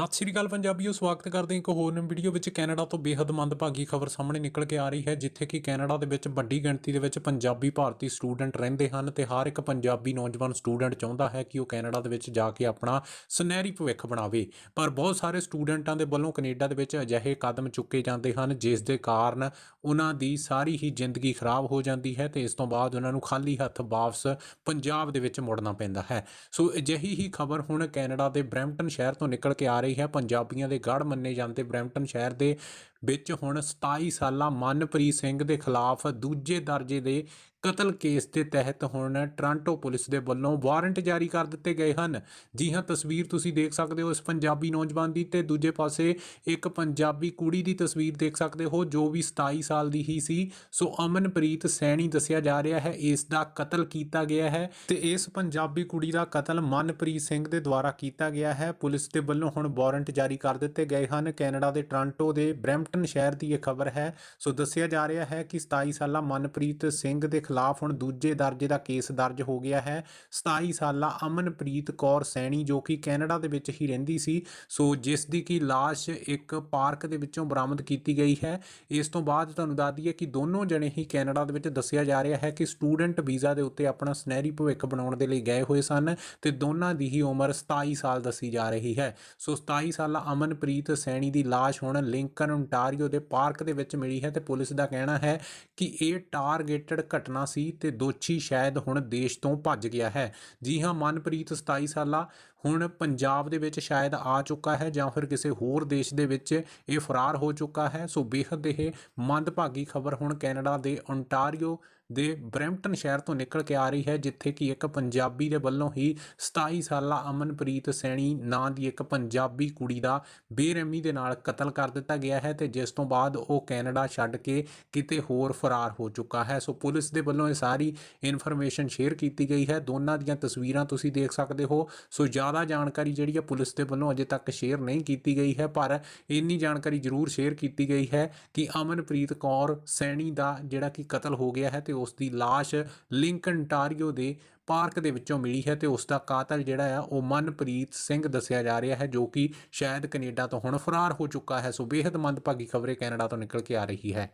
ਸਤਿ ਸ਼੍ਰੀ ਅਕਾਲ ਪੰਜਾਬੀਓ, ਸਵਾਗਤ ਕਰਦੇ ਹਾਂ ਇੱਕ ਹੋਰ ਨਵੀਂ ਵੀਡੀਓ ਵਿੱਚ। ਕੈਨੇਡਾ ਤੋਂ ਬੇहद ਮੰਦਭਾਗੀ ਖਬਰ ਸਾਹਮਣੇ ਨਿਕਲ ਕੇ ਆ ਰਹੀ ਹੈ, ਜਿੱਥੇ ਕਿ ਕੈਨੇਡਾ ਦੇ ਵਿੱਚ ਵੱਡੀ ਗਿਣਤੀ ਦੇ ਵਿੱਚ ਪੰਜਾਬੀ ਭਾਰਤੀ ਸਟੂਡੈਂਟ ਰਹਿੰਦੇ ਹਨ ਤੇ ਹਰ ਇੱਕ ਪੰਜਾਬੀ ਨੌਜਵਾਨ ਸਟੂਡੈਂਟ ਚਾਹੁੰਦਾ ਹੈ ਕਿ ਉਹ ਕੈਨੇਡਾ ਦੇ ਵਿੱਚ ਜਾ ਕੇ ਆਪਣਾ ਸੁਨਹਿਰੀ ਭਵਿੱਖ ਬਣਾਵੇ। ਪਰ ਬਹੁਤ ਸਾਰੇ ਸਟੂਡੈਂਟਾਂ ਦੇ ਵੱਲੋਂ ਕੈਨੇਡਾ ਦੇ ਵਿੱਚ ਅਜਿਹੇ ਕਦਮ ਚੁੱਕੇ ਜਾਂਦੇ ਹਨ, ਜਿਸ ਦੇ ਕਾਰਨ ਉਹਨਾਂ ਦੀ ਸਾਰੀ ਹੀ ਜ਼ਿੰਦਗੀ ਖਰਾਬ ਹੋ ਜਾਂਦੀ ਹੈ ਤੇ ਇਸ ਤੋਂ ਬਾਅਦ ਉਹਨਾਂ ਨੂੰ ਖਾਲੀ ਹੱਥ ਵਾਪਸ ਪੰਜਾਬ ਦੇ ਵਿੱਚ ਮੁੜਨਾ ਪੈਂਦਾ ਹੈ। ਸੋ ਅਜਿਹੀ ਹੀ ਖਬਰ ਹੁਣ ਕੈਨੇਡਾ ਦੇ ਬਰੈਂਪਟਨ ਸ਼ਹਿਰ ਤੋਂ ਨਿਕਲ ਕੇ ਆ ਰਹੀ ਹੈ। ਪੰਜਾਬੀਆਂ ਦੇ ਗੜ ਮੰਨੇ ਜਾਂਦੇ ਬਰੈਂਪਟਨ ਸ਼ਹਿਰ ਦੇ ਵਿੱਚ ਹੁਣ 27 ਸਾਲਾ ਮਨਪ੍ਰੀਤ ਸਿੰਘ ਦੇ ਖਿਲਾਫ ਦੂਜੇ ਦਰਜੇ ਦੇ ਕਤਲ ਕੇਸ ਦੇ ਤਹਿਤ ਹੁਣ ਟ੍ਰਾਂਟੋ ਪੁਲਿਸ ਦੇ ਵੱਲੋਂ ਵਾਰੰਟ ਜਾਰੀ ਕਰ ਦਿੱਤੇ ਗਏ ਹਨ। ਜੀ ਹਾਂ, ਤਸਵੀਰ ਤੁਸੀਂ ਦੇਖ ਸਕਦੇ ਹੋ ਇਸ ਪੰਜਾਬੀ ਨੌਜਵਾਨ ਦੀ ਤੇ ਦੂਜੇ ਪਾਸੇ ਇੱਕ ਪੰਜਾਬੀ ਕੁੜੀ ਦੀ ਤਸਵੀਰ ਦੇਖ ਸਕਦੇ ਹੋ ਜੋ ਵੀ 27 ਸਾਲ ਦੀ ਹੀ ਸੀ। ਸੋ ਅਮਨਪ੍ਰੀਤ ਸੈਣੀ ਦੱਸਿਆ ਜਾ ਰਿਹਾ ਹੈ ਇਸ ਦਾ ਕਤਲ ਕੀਤਾ ਗਿਆ ਹੈ ਤੇ ਇਸ ਪੰਜਾਬੀ ਕੁੜੀ ਦਾ ਕਤਲ ਮਨਪ੍ਰੀਤ ਸਿੰਘ ਦੇ ਦੁਆਰਾ ਕੀਤਾ ਗਿਆ ਹੈ। ਪੁਲਿਸ ਦੇ ਵੱਲੋਂ ਹੁਣ ਵਾਰੰਟ ਜਾਰੀ ਕਰ ਦਿੱਤੇ ਗਏ ਹਨ। ਕੈਨੇਡਾ ਦੇ ਟ੍ਰਾਂਟੋ ਦੇ ਬਰੈਂਪਟਨ ਸ਼ਹਿਰ ਦੀ ਇਹ ਖਬਰ ਹੈ। ਸੋ ਦੱਸਿਆ ਜਾ ਰਿਹਾ ਹੈ ਕਿ 27 ਸਾਲਾ ਮਨਪ੍ਰੀਤ ਸਿੰਘ ਦੇ ਖਿਲਾਫ ਹੁਣ ਦੂਜੇ ਦਰਜੇ ਦਾ ਕੇਸ ਦਰਜ ਹੋ ਗਿਆ ਹੈ। 27 ਸਾਲਾ ਅਮਨਪ੍ਰੀਤ ਕੌਰ ਸੈਣੀ ਜੋ ਕਿ ਕੈਨੇਡਾ ਦੇ ਵਿੱਚ ਹੀ ਰਹਿੰਦੀ ਸੀ, ਸੋ ਜਿਸ ਦੀ ਕਿ ਲਾਸ਼ ਇੱਕ ਪਾਰਕ ਦੇ ਵਿੱਚੋਂ ਬਰਾਮਦ ਕੀਤੀ ਗਈ ਹੈ। ਇਸ ਤੋਂ ਬਾਅਦ ਤੁਹਾਨੂੰ ਦੱਸ ਦਈਏ ਕਿ ਦੋਨੋਂ ਜਣੇ ਹੀ ਕੈਨੇਡਾ ਦੇ ਵਿੱਚ ਦੱਸਿਆ ਜਾ ਰਿਹਾ ਹੈ ਕਿ ਸਟੂਡੈਂਟ ਵੀਜ਼ਾ ਦੇ ਉੱਤੇ ਆਪਣਾ ਸੁਨਹਿਰੀ ਭਵਿੱਖ ਬਣਾਉਣ ਦੇ ਲਈ ਗਏ ਹੋਏ ਸਨ ਤੇ ਦੋਨਾਂ ਦੀ ਹੀ ਉਮਰ 27 ਸਾਲ ਦੱਸੀ ਜਾ ਰਹੀ ਹੈ। ਸੋ 27 ਸਾਲਾ ਅਮਨਪ੍ਰੀਤ ਸੈਣੀ ਦੀ ਲਾਸ਼ ਹੁਣ ਲਿੰਕਨ ਓਨਟਾਰੀਓ ਦੇ ਪਾਰਕ ਦੇ ਵਿੱਚ ਮਿਲੀ ਹੈ ਤੇ ਪੁਲਿਸ ਦਾ ਕਹਿਣਾ ਹੈ ਕਿ ਇਹ ਟਾਰਗੇਟਡ ਘਟਨਾ ਸੀ ਤੇ ਦੋਸ਼ੀ ਸ਼ਾਇਦ ਹੁਣ ਦੇਸ਼ ਤੋਂ ਭੱਜ ਗਿਆ ਹੈ। ਜੀ ਹਾਂ, ਮਨਪ੍ਰੀਤ 27 ਸਾਲਾ, ਹੁਣ ਪੰਜਾਬ ਦੇ ਵਿੱਚ ਸ਼ਾਇਦ ਆ ਚੁੱਕਾ ਹੈ ਜਾਂ ਫਿਰ ਕਿਸੇ ਹੋਰ ਦੇਸ਼ ਦੇ ਵਿੱਚ ਇਹ ਫਰਾਰ ਹੋ ਚੁੱਕਾ ਹੈ। ਸੋ ਬੇਹੱਦ ਇਹ ਮੰਦਭਾਗੀ ਖਬਰ ਹੁਣ ਕੈਨੇਡਾ ਦੇ ਓਨਟਾਰੀਓ ਦੇ ਬਰੈਂਪਟਨ ਸ਼ਹਿਰ ਤੋਂ ਨਿਕਲ ਕੇ ਆ ਰਹੀ ਹੈ, ਜਿੱਥੇ ਕਿ ਇੱਕ ਪੰਜਾਬੀ ਦੇ ਵੱਲੋਂ ਹੀ 27 ਸਾਲਾ ਅਮਨਪ੍ਰੀਤ ਸੈਣੀ ਨਾਂ ਦੀ ਇੱਕ ਪੰਜਾਬੀ ਕੁੜੀ ਦਾ ਬੇਰਹਿਮੀ ਦੇ ਨਾਲ ਕਤਲ ਕਰ ਦਿੱਤਾ ਗਿਆ ਹੈ ਤੇ ਜਿਸ ਤੋਂ ਬਾਅਦ ਉਹ ਕੈਨੇਡਾ ਛੱਡ ਕੇ ਕਿਤੇ ਹੋਰ ਫਰਾਰ ਹੋ ਚੁੱਕਾ ਹੈ। ਸੋ ਪੁਲਿਸ ਦੇ ਵੱਲੋਂ ਇਹ ਸਾਰੀ ਇਨਫੋਰਮੇਸ਼ਨ ਸ਼ੇਅਰ ਕੀਤੀ ਗਈ ਹੈ। ਦੋਨਾਂ ਦੀਆਂ ਤਸਵੀਰਾਂ ਤੁਸੀਂ ਦੇਖ ਸਕਦੇ ਹੋ। ਸੋ ਜ਼ਿਆਦਾ ਜਾਣਕਾਰੀ ਜਿਹੜੀ ਹੈ ਪੁਲਿਸ ਦੇ ਵੱਲੋਂ ਅਜੇ ਤੱਕ ਸ਼ੇਅਰ ਨਹੀਂ ਕੀਤੀ ਗਈ ਹੈ, ਪਰ ਇੰਨੀ ਜਾਣਕਾਰੀ ਜ਼ਰੂਰ ਸ਼ੇਅਰ ਕੀਤੀ ਗਈ ਹੈ ਕਿ ਅਮਨਪ੍ਰੀਤ ਕੌਰ ਸੈਣੀ ਦਾ ਜਿਹੜਾ ਕਿ ਕਤਲ ਹੋ ਗਿਆ ਹੈ ਤੇ ਉਸ ਦੀ ਲਾਸ਼ ਲਿੰਕਨ ਟਾਰੀਓ ਦੇ ਪਾਰਕ ਦੇ ਵਿੱਚੋਂ ਮਿਲੀ ਹੈ ਤੇ ਉਸ ਦਾ ਕਾਤਲ ਜਿਹੜਾ ਆ, ਉਹ ਮਨਪ੍ਰੀਤ ਸਿੰਘ ਦੱਸਿਆ ਜਾ ਰਿਹਾ ਹੈ, ਜੋ ਕਿ ਸ਼ਾਇਦ ਕੈਨੇਡਾ ਤੋਂ ਹੁਣ ਫਰਾਰ ਹੋ ਚੁੱਕਾ ਹੈ। ਸੋ ਬੇहद ਮੰਦਭਾਗੀ ਖਬਰੇ ਕੈਨੇਡਾ ਤੋਂ ਨਿਕਲ ਕੇ ਆ ਰਹੀ ਹੈ।